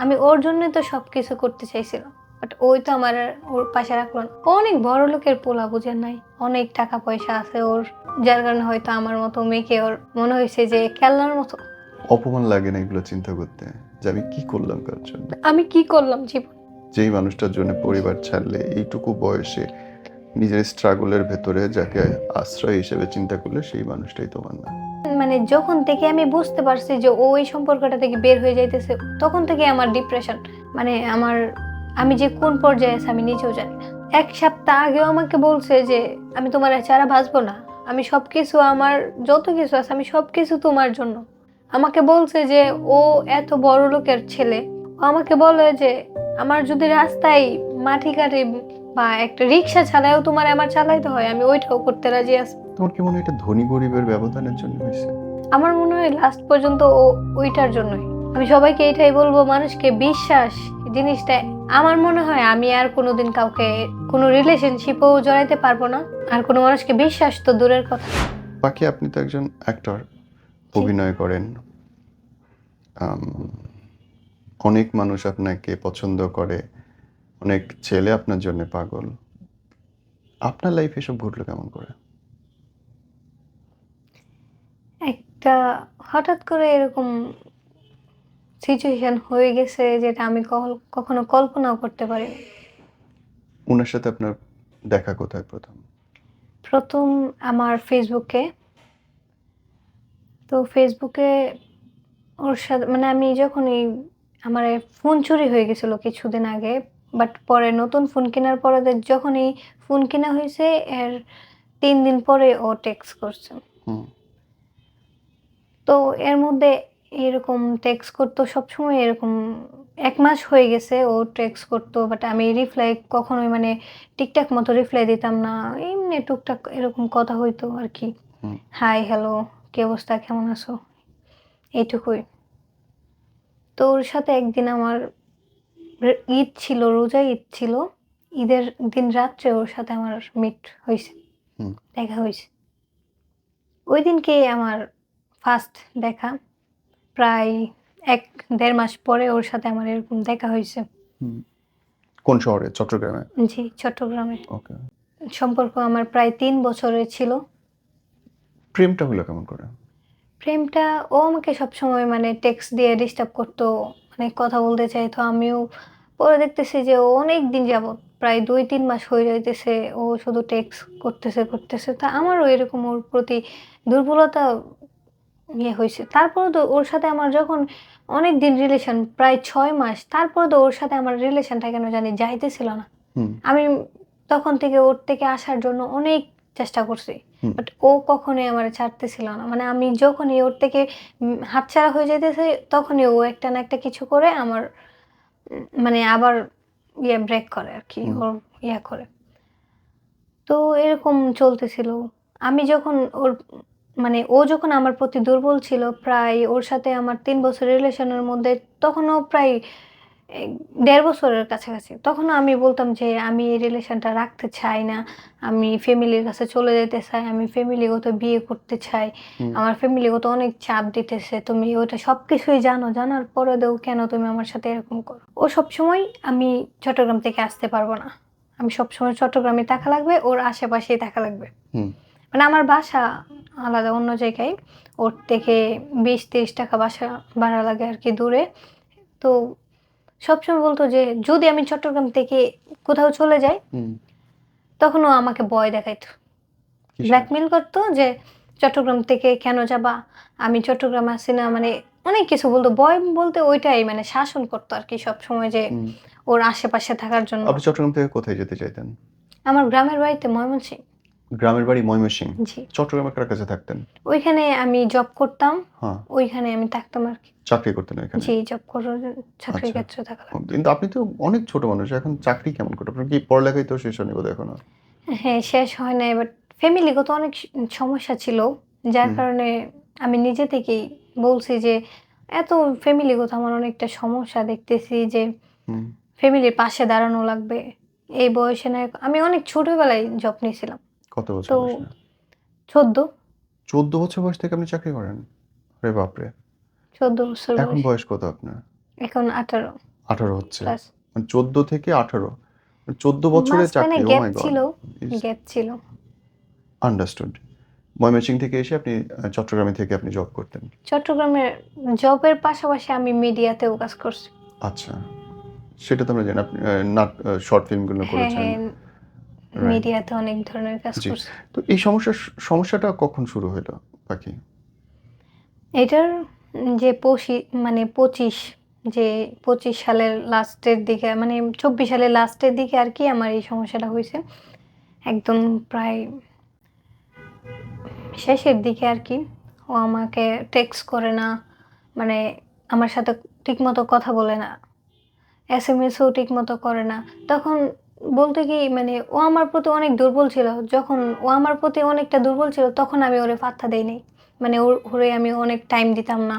আমি ওর জন্যই তো সব কিছু করতে চাইছিলাম বাট ওই তো আমার ওর পাশে রাখল না। অনেক বড় লোকের পোলা বুঝে নাই অনেক টাকা পয়সা আছে ওর যার কারণে হয়তো আমার মতো মেয়েকে ওর মনে হয়েছে যে খেলনার মতো। অপমান লাগে না এগুলো চিন্তা করতে যে আমি কি করলাম কার জন্য? আমি কি করলাম জীবন? যেই মানুষটার জন্য পরিবার ছাড়লে এইটুকু বয়সে নিজের স্ট্রাগলের ভেতরে যাকে আশ্রয় হিসেবে চিন্তা করলে সেই মানুষটাই তোমার না। মানে যখন থেকে আমি বুঝতে পারছি যে ও ওই সম্পর্কটা থেকে বের হয়ে যাইতেছে, তখন থেকে আমার ডিপ্রেশন মানে আমার, আমি যে কোন পর্যায়ে আছে আমি নিজেও জানি না। এক সপ্তাহ আগেও আমাকে বলছে যে, আমি তোমার ছাড়া বাঁচবো না। আমি সব কিছু আমার, যত কিছু আছে আমি সব কিছু তোমার জন্য। আমাকে বলছে যে, ও এত বড় লোকের ছেলে। ও আমাকে বলে যে, আমার যদি রাস্তায় মাটি কাটে বা একটা রিক্সা চালায়ও তোমার আমার চালাইতে হয়, আমি ওইটাও করতে রাজি আছি। তোমার কি মনে হয় এটা ধনী গরিবের ব্যবধানের জন্য হয়েছে? আমার মনে হয় লাস্ট পর্যন্ত ও ওইটার জন্যই। আমি সবাইকে এটাই বলব মানুষকে বিশ্বাস জিনিসটা আমার মনে হয় আমি আর কোনোদিন কাউকে কোনো রিলেশনশিপও জড়াইতে পারব না। আর কোনো মানুষকে বিশ্বাস তো দূরের কথা। বাকি আপনি তো একজন অ্যাক্টর অভিনয় করেন। অনেক মানুষ আপনাকে পছন্দ করে অনেক ছেলে আপনার জন্য পাগল। আপনার লাইফে এসব ঘটলো কেমন করে? একটা হঠাৎ করে এরকম সিচুয়েশন হয়ে গেছে যেটা আমি কখনো কল্পনাও করতে পারি ওনার সাথে আপনার দেখা কোথায় প্রথম? প্রথম আমার ফেসবুকে তো ফেসবুকে ওর সাথে মানে আমি যখন এই আমার ফোন চুরি হয়ে গেছিল কিছুদিন আগে বাট পরে নতুন ফোন কেনার পরে যখন এই ফোন কেনা হয়েছে এর তিন দিন পরে ও টেক্সট করছে। হুম। তো এর মধ্যে এরকম টেক্সট করতো সবসময় এরকম এক মাস হয়ে গেছে ও টেক্সট করতো বাট আমি রিপ্লাই কখনোই মানে ঠিকঠাক মতো রিপ্লাই দিতাম না এমনি টুকটাক এরকম কথা হইতো আর কি হাই হ্যালো কি অবস্থা কেমন আছো? এইটুকুই। তো ওর সাথে একদিন আমার ঈদ ছিল রোজা ঈদ ছিল ঈদের দিন রাত্রে ওর সাথে আমার মিট হয়েছে দেখা হয়েছে ওই দিনকে আমার ফার্স্ট দেখা। প্রায় এক দেড় মাস পরে ওর সাথে আমার এরকম দেখা হয়েছে। কোন শহরে? চট্টগ্রামে? জি চট্টগ্রামে। ওকে। সম্পর্ক আমার প্রায় তিন বছরের ছিল। প্রেমটা হলো কেমন করে? প্রেমটা ও আমাকে সবসময় মানে টেক্সট দিয়ে ডিস্টার্ব করতো মানে কথা বলতে চাইতো। আমিও পরে দেখতেছি যে ও অনেক দিন যাবত প্রায় দুই তিন মাস হয়ে যাইতেছে ও শুধু টেক্সট করতেছে করতেছে। তা আমারও এরকম ওর প্রতি দুর্বলতা ইয়ে হয়েছে। তারপরে তো ওর সাথে আমার যখন অনেক দিন রিলেশন প্রায় ছয় মাস তারপরে তো ওর সাথে আমার রিলেশনটা কেন জানি যাইতেছিল না। আমি তখন থেকে ওর থেকে আসার জন্য অনেক চেষ্টা করছি বাট ও কখনোই আমার ছাড়তেছিল না। মানে আমি যখনই ওর থেকে হাতছাড়া হয়ে যেতেছে তখনই ও একটা না একটা কিছু করে আমার মানে আবার ইয়ে ব্রেক করে আর কি ওর ইয়ে করে। তো এরকম চলতেছিল। আমি যখন ওর মানে ও যখন আমার প্রতি দুর্বল ছিল প্রায় ওর সাথে আমার তিন বছর রিলেশনের মধ্যে তখনও প্রায় দেড় বছরের কাছাকাছি তখনও আমি বলতাম যে আমি এই রিলেশনটা রাখতে চাই না আমি ফ্যামিলির কাছে চলে যেতে চাই আমি ফ্যামিলিগত বিয়ে করতে চাই আমার ফ্যামিলিগত অনেক চাপ দিতেছে তুমি ওটা সব কিছুই জানো জানার পরে দেও কেন তুমি আমার সাথে এরকম করো? ও সবসময় আমি চট্টগ্রাম থেকে আসতে পারব না আমি সবসময় চট্টগ্রামে থাকা লাগবে ওর আশেপাশেই থাকা লাগবে। মানে আমার বাসা আলাদা অন্য জায়গায়। ওর থেকে বিশ তিরিশ টাকা বাসা ভাড়া লাগে আর কি দূরে। তো সবসময় বলতো যে যদি আমি চট্টগ্রাম থেকে কোথাও চলে যাই তখন ও আমাকে ভয় দেখাইতো। ব্ল্যাকমেল করতো যে চট্টগ্রাম থেকে কেন যাবা? আমি চট্টগ্রাম আসি না। মানে অনেক কিছু বলতো। ভয় বলতে ওইটাই মানে শাসন করতো আর কি সব সময় যে ওর আশেপাশে থাকার জন্য। আপনি চট্টগ্রাম থেকে কোথায় যেতে চাইতেন? আমার গ্রামের বাড়িতে ময়মনসিং গ্রামের বাড়ি ময়মনসিংহ। জি। চট্টগ্রামে কার কাছে থাকতেন? ওইখানে আমি জব করতাম। হ্যাঁ। ওইখানে আমি থাকতাম আর কি। চাকরি করতেন এখানে জি জব করার চাকরির আচ্ছা। ক্ষেত্রে থাকা কিন্তু আপনি তো অনেক ছোট মানুষ এখন চাকরি কেমন করে আপনার কি পড়ালেখাই তো শেষ হয়নি বোধহয় এখনও? হ্যাঁ শেষ হয় নাই বাট ফ্যামিলিগত অনেক সমস্যা ছিল যার কারণে আমি নিজে থেকেই বলছি যে এত ফ্যামিলিগত আমার অনেকটা সমস্যা দেখতেছি যে ফ্যামিলির পাশে দাঁড়ানো লাগবে। এই বয়সে না আমি অনেক ছোটবেলায় জব নিয়েছিলাম। কত বছর তো চোদ্দ। চোদ্দ বছর বয়স থেকে আপনি চাকরি করেন? রে বাপরে। চোদ্দ বছর এখন বয়স। কত আপনার? এখন আঠারো। আঠারো হচ্ছে। মানে চোদ্দ থেকে আঠারো। চোদ্দ বছরের চাকরি ও মাই গড ছিল গ্যাপ ছিল। আন্ডারস্টুড ময়মনসিং থেকে এসে আপনি চট্টগ্রামে থেকে আপনি জব করতেন? চট্টগ্রামের জবের পাশাপাশি আমি মিডিয়াতেও কাজ করছি। আচ্ছা। সেটা তো আমরা জানি। আপনি নাট শর্ট ফিল্মগুলো হ্যাঁ করেছেন। হ্যাঁ. মিডিয়াতে অনেক ধরনের কাজ। করছি। তো এই সমস্যা সমস্যাটা কখন শুরু হলো পাখি এটার যে পঁচি মানে পঁচিশ যে পঁচিশ সালের লাস্টের দিকে মানে চব্বিশ সালের লাস্টের দিকে আর কি আমার এই সমস্যাটা হয়েছে। একদম প্রায় শেষের দিকে আর কি। ও আমাকে টেক্সট করে না মানে আমার সাথে ঠিকমতো কথা বলে না। এস এম এসও ঠিকমতো করে না। তখন বলতে কি মানে ও আমার প্রতি অনেক দুর্বল ছিল। যখন ও আমার প্রতি অনেকটা দুর্বল ছিল তখন আমি ওরে পাত্তা দেইনি। মানে ওর ওরে আমি অনেক টাইম দিতাম না।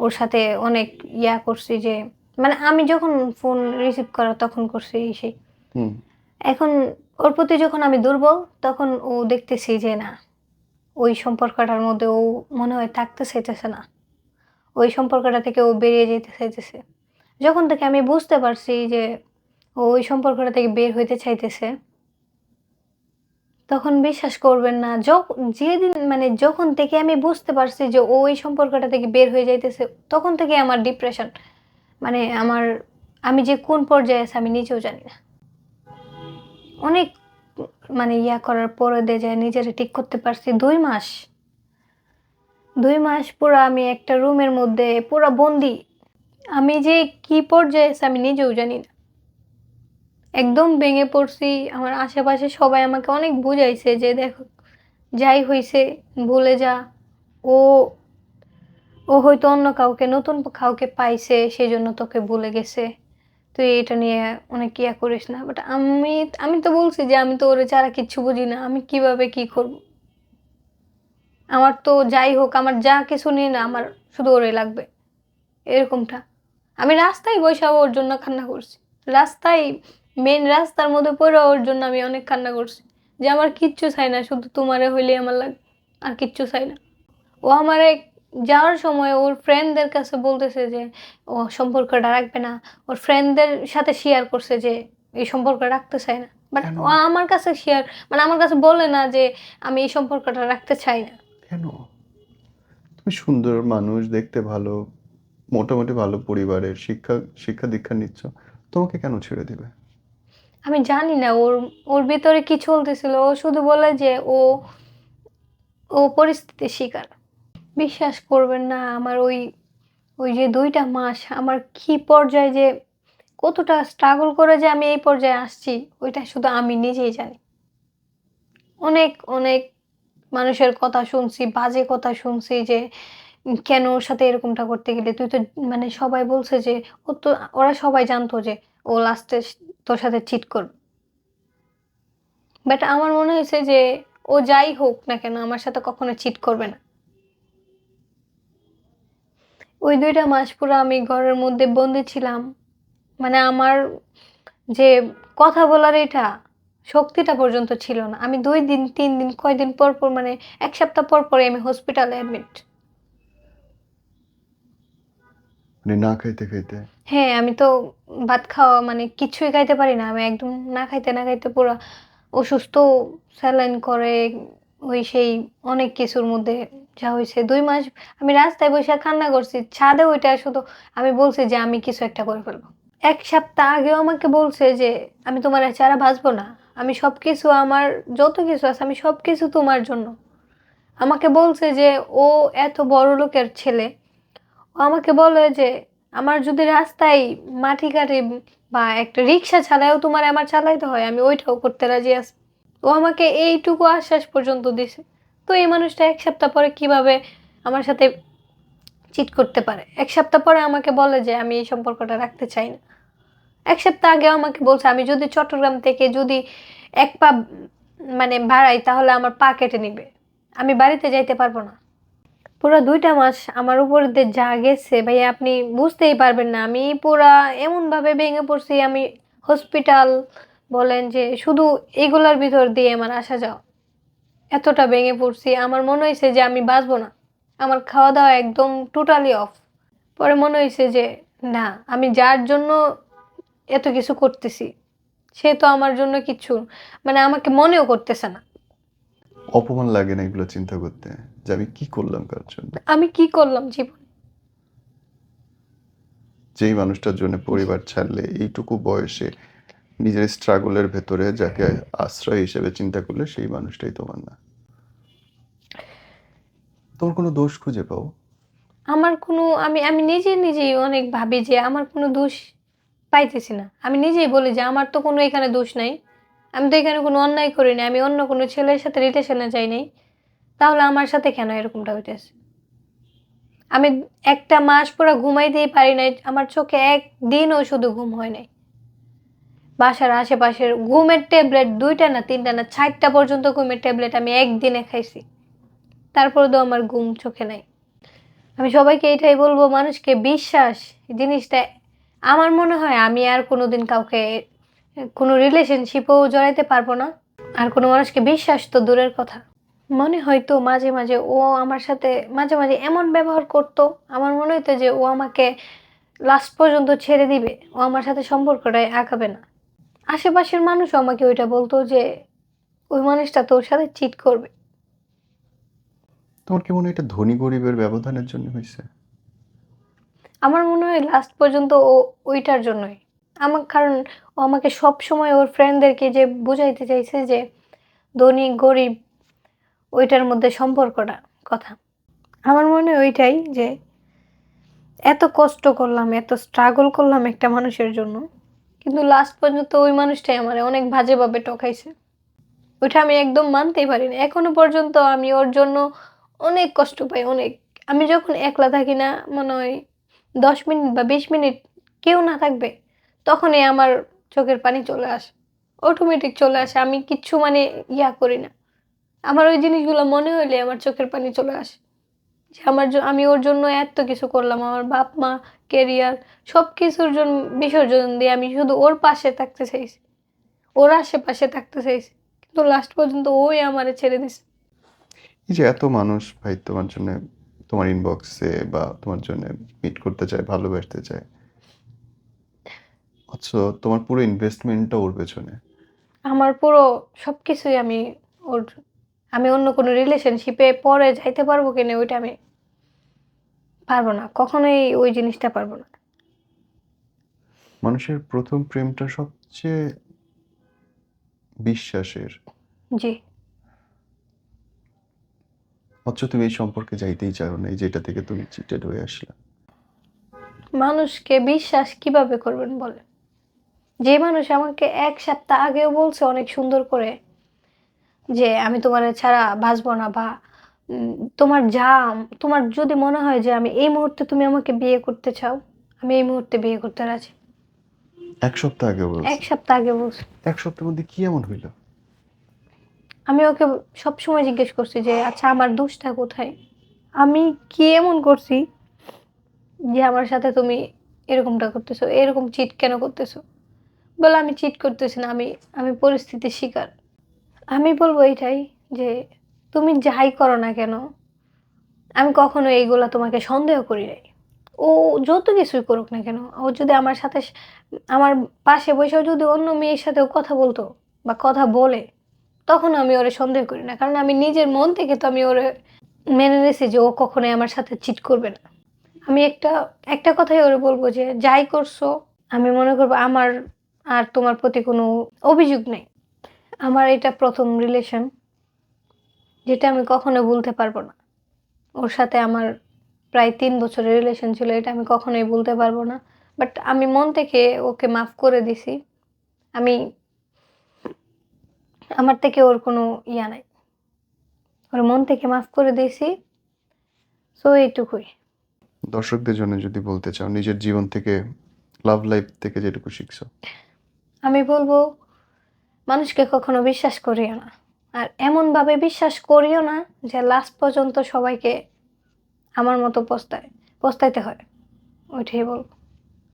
ওর সাথে অনেক ইয়া করছি যে মানে আমি যখন ফোন রিসিভ করা তখন করছি সেই। এখন ওর প্রতি যখন আমি দুর্বল তখন ও দেখতেছি যে না ওই সম্পর্কটার মধ্যে ও মনে হয় থাকতে চাইতেছে না। ওই সম্পর্কটা থেকে ও বেরিয়ে যেতে চাইতেছে। যখন থেকে আমি বুঝতে পারছি যে ও ওই সম্পর্কটা থেকে বের হইতে চাইতেছে। তখন বিশ্বাস করবেন না যেদিন মানে যখন থেকে আমি বুঝতে পারছি যে ও ওই সম্পর্কটা থেকে বের হয়ে যাইতেছে, তখন থেকে আমার ডিপ্রেশন মানে আমার, আমি যে কোন পর্যায়ে আছি আমি নিজেও জানি না। অনেক মানে ইয়া করার পরে দিয়ে যায় নিজেরা ঠিক করতে পারছি, দুই মাস দুই মাস পুরো আমি একটা রুমের মধ্যে পুরো বন্দি। আমি যে কি পর্যায়ে আছি আমি নিজেও জানি না। একদম ভেঙে পড়ছি। আমার আশেপাশে সবাই আমাকে অনেক বুঝাইছে যে, দেখো, যাই হয়েছে ভুলে যা। ও ও হয়তো অন্য কাউকে, নতুন কাউকে পাইছে সেই জন্য তোকে ভুলে গেছে। তুই এটা নিয়ে অনেক ইয়া করিস না। বাট আমি আমি তো বলছি যে, আমি তো ওরে ছাড়া কিচ্ছু বুঝি না। আমি কীভাবে কি করব? আমার তো যাই হোক, আমার যা কিছু নিয়ে না, আমার শুধু ওরে লাগবে। এরকমটা। আমি রাস্তায় বসে ওর জন্য কান্না করছি। রাস্তায় মেন রাস্তার মধ্যে পড়ে ওর জন্য আমি অনেক কান্না করছি। যে আমার কিচ্ছু চাই না শুধু তোমারে হইলে আমার লাগ আর কিচ্ছু চাই না। ও আমার এক যাওয়ার সময় ওর ফ্রেন্ডদের কাছে বলতেছে যে ও সম্পর্কটা রাখবে না। ওর ফ্রেন্ডদের সাথে শেয়ার করছে যে এই সম্পর্ক রাখতে চাই না। বাট ও আমার কাছে শেয়ার মানে আমার কাছে বলে না যে আমি এই সম্পর্কটা রাখতে চাই না। কেন? তুমি সুন্দর মানুষ দেখতে ভালো মোটামুটি ভালো পরিবারের শিক্ষা শিক্ষা দীক্ষা নিচ্ছ। তোমাকে কেন ছেড়ে দিবে? আমি জানি না, ওর ওর ভিতরে কি চলতেছিল। ও শুধু বলে যে ও ও পরিস্থিতির শিকার। বিশ্বাস করবেন না, আমার ওই ওই যে দুইটা মাস, আমার কি পর্যায়ে যে কতটা স্ট্রাগল করে যে আমি এই পর্যায়ে আসছি, ওইটা শুধু আমি নিজেই জানি। অনেক অনেক মানুষের কথা শুনছি, বাজে কথা শুনছি যে কেন ওর সাথে এরকমটা করতে গেলে। তুই তো মানে সবাই বলছে যে, ও তো, ওরা সবাই জানতো যে ও লাস্টে তোর সাথে চিট করবে। বাট আমার মনে হয়েছে যে ও যাই হোক না কেন, আমার সাথে কখনো চিট করবে না। ওই দুইটা মাস পুরো আমি ঘরের মধ্যে বন্দি ছিলাম। মানে আমার যে কথা বলার এটা শক্তিটা পর্যন্ত ছিল না। আমি দুই দিন, তিন দিন, কয়দিন পর পর মানে এক সপ্তাহ পর পরে আমি হসপিটালে অ্যাডমিট মানে না খাইতে খাইতে হ্যাঁ আমি তো ভাত খাওয়া মানে কিছুই খাইতে পারি না। আমি একদম না খাইতে না খাইতে পুরো অসুস্থ, স্যালাইন করে ওই সেই অনেক কিছুর মধ্যে যা হয়েছে। দুই মাস আমি রাস্তায় বসে কান্না করছি, ছাদে ওইটা শুধু আমি বলছি যে আমি কিছু একটা করে ফেলব। এক সপ্তাহ আগেও আমাকে বলছে যে, আমি তোমার চারা ভাসবো না। আমি সব কিছু আমার, যত কিছু আছে আমি সব কিছু তোমার জন্য। আমাকে বলছে যে, ও এত বড় লোকের ছেলে। ও আমাকে বলে যে আমার যদি রাস্তায় মাটি কাটে বা একটা রিক্সা চালায়ও তোমার আমার চালাইতে হয়, আমি ওইটাও করতে রাজি আছি। ও আমাকে এইটুকু আশ্বাস পর্যন্ত দিছে। তো এই মানুষটা এক সপ্তাহ পরে কীভাবে আমার সাথে চিট করতে পারে? এক সপ্তাহ পরে আমাকে বলে যে, আমি এই সম্পর্কটা রাখতে চাই না। এক সপ্তাহ আগে আমাকে বলছে, আমি যদি চট্টগ্রাম থেকে যদি এক পা মানে বাড়াই, তাহলে আমার পা কেটে নিবে। আমি বাড়িতে যাইতে পারব না। পুরো দুইটা মাস আমার উপর দিয়ে যা গেছে ভাই আপনি বুঝতেই পারবেন না। আমি পুরা এমনভাবে ভেঙে পড়ছি, আমি হসপিটাল বলেন যে শুধু এগুলার ভিতর দিয়ে আমার আসা যাও এতটা ভেঙে পড়ছি, আমার মনে হয়েছে যে আমি বাঁচবো না। আমার খাওয়া দাওয়া একদম টোটালি অফ পরে মনে হয়েছে যে না, আমি যার জন্য এত কিছু করতেছি, সে তো আমার জন্য কিছু মানে আমাকে মনেও করতেছে না। অপমান লাগে না এগুলো চিন্তা করতে? যে আমি কি করলাম কার জন্য? আমি কি করলাম জীবন? যেই মানুষটার জন্য পরিবার ছাড়লে এইটুকু বয়সে নিজের স্ট্রাগলের ভেতরে যাকে আশ্রয় হিসেবে চিন্তা করলে সেই মানুষটাই তোমার না। তোর কোনো দোষ খুঁজে পাও? আমার কোনো আমি আমি নিজে নিজেই অনেক ভাবি যে আমার কোনো দোষ পাইতেছি না। আমি নিজেই বলি যে আমার তো কোনো এখানে দোষ নাই। আমি তো এখানে কোনো অন্যায় করি না আমি অন্য কোনো ছেলের সাথে রিলেশনে যাই নাই তাহলে আমার সাথে কেন এরকমটা হইতেছে? আমি একটা মাস পুরো ঘুমাইতেই পারি নাই, আমার চোখে একদিনও শুধু ঘুম হয় নাই। বাসার আশেপাশের ঘুমের ট্যাবলেট দুইটা না তিনটা না চারটা পর্যন্ত ঘুমের ট্যাবলেট আমি একদিনে খাইছি। তারপরে তো আমার ঘুম চোখে নাই। আমি সবাইকে এটাই বলব, মানুষকে বিশ্বাস জিনিসটা আমার মনে হয় আমি আর কোনোদিন কাউকে কোনো রিলেশনশিপও জড়াইতে পারব না। আর কোনো মানুষকে বিশ্বাস তো দূরের কথা। মনে হয়তো মাঝে মাঝে ও আমার সাথে মাঝে মাঝে এমন ব্যবহার করতো। আমার মনে হতো যে ও আমাকে লাস্ট পর্যন্ত ছেড়ে দিবে। ও আমার সাথে সম্পর্কটাই আঁকাবে না। আশেপাশের মানুষও আমাকে ওইটা বলতো যে ওই মানুষটা তোর সাথে চিট করবে। তোমার কি মনে হয় এটা ধনী গরিবের ব্যবধানের জন্য হয়েছে? আমার মনে হয় লাস্ট পর্যন্ত ও ওইটার জন্যই। আমার, কারণ ও আমাকে সব সময় ওর ফ্রেন্ডদেরকে যে বুঝাইতে চাইছে যে ধনী, গরিব, ওইটার মধ্যে সম্পর্কটা কথা। আমার মনে ওইটাই যে এত কষ্ট করলাম, এত স্ট্রাগল করলাম একটা মানুষের জন্য, কিন্তু লাস্ট পর্যন্ত ওই মানুষটাই আমার অনেক বাজেভাবে টকাইছে ওইটা আমি একদম মানতেই পারি না এখনও পর্যন্ত আমি ওর জন্য অনেক কষ্ট পাই, অনেক। আমি যখন একলা থাকি না, মনে হয় দশ মিনিট বা বিশ মিনিট কেউ না থাকবে। তখনই আমার চোখের পানি চলে আসে। অটোমেটিক চলে আসে। আমি কিচ্ছু মানে ইয়া করি না। আমার ওই জিনিসগুলো মনে হইলে আমার চোখের পানি চলে আসে। যে আমার আমি ওর জন্য এত কিছু করলাম। আমার বাপ, মা কেরিয়ার সব কিছুর জন্য বিসর্জন দিয়ে আমি শুধু ওর পাশে থাকতে চাইছি। ওর আশেপাশে থাকতে চাইছি। কিন্তু লাস্ট পর্যন্ত ওই আমারে ছেড়ে দিছে। এই যে এত মানুষ ভাই তোমার জন্য, তোমার ইনবক্সে বা তোমার জন্য মিট করতে চায়, ভালোবাসতে চায় অথচ তোমার পুরো ইনভেস্টমেন্টটা ওর পেছনে? আমার পুরো সব কিছুই আমি ওর আমি অন্য কোনো রিলেশনশিপে পরে যাইতে পারব কিনা ওইটা আমি পারব না। কখনোই ওই জিনিসটা পারব না। মানুষের প্রথম প্রেমটা সবচেয়ে বিশ্বাসের। জি। অথচ তুমি এই সম্পর্কে যাইতেই চাও না এই যেটা থেকে তুমি চিটেড হয়ে আসলে। মানুষকে বিশ্বাস কীভাবে করবেন বলে যে মানুষ আমাকে এক সপ্তাহ আগেও বলছে অনেক সুন্দর করে যে আমি তোমার ছাড়া বাঁচবো না বা তোমার যা তোমার যদি মনে হয় যে আমি এই মুহূর্তে তুমি আমাকে বিয়ে করতে চাও আমি এই মুহূর্তে বিয়ে করতে রাজি। এক সপ্তাহ আগে বলছি? এক সপ্তাহ আগে বলছে। এক সপ্তাহের মধ্যে কি এমন হইল? আমি ওকে সব সময় জিজ্ঞেস করছি যে আচ্ছা আমার দোষটা কোথায়? আমি কি এমন করছি যে আমার সাথে তুমি এরকমটা করতেছো এরকম চিট কেন করতেছো? বলে আমি চিট করতেছি না, আমি আমি পরিস্থিতির শিকার। আমি বলব এইটাই যে তুমি যাই করো না কেন, আমি কখনো এইগুলা তোমাকে সন্দেহ করি নাই। ও যত কিছুই করুক না কেন, ও যদি আমার সাথে আমার পাশে বসেও যদি অন্য মেয়ের সাথেও কথা বলতো বা কথা বলে, তখন আমি ওরে সন্দেহ করি না। কারণ আমি নিজের মন থেকে তো আমি ওরে মেনে নিয়েছি যে ও কখনোই আমার সাথে চিট করবে না। আমি একটা একটা কথাই ওরে বলব যে, যাই করছ, আমি মনে করব আমার আর তোমার প্রতি কোনো অভিযোগ নেই। আমার এটা প্রথম রিলেশন যেটা আমি কখনো ভুলতে পারব না। ওর সাথে আমার প্রায় তিন বছরের রিলেশন ছিল, এটা আমি কখনোই বলতে পারব না। বাট আমি মন থেকে ওকে মাফ করে দিছি। আমি, আমার থেকে ওর কোনো ইয়া নাই। ওর মন থেকে মাফ করে দিয়েছি সো এইটুকুই। দর্শকদের জন্য যদি বলতে চাও, নিজের জীবন থেকে লাভ লাইফ থেকে যেটুকু শিখছো। আমি বলব, মানুষকে কখনো বিশ্বাস করিও না। আর এমনভাবে বিশ্বাস করিও না যে লাস্ট পর্যন্ত সবাইকে আমার মতো পস্তায়, পস্তাইতে হয়। ওইটাই বলব।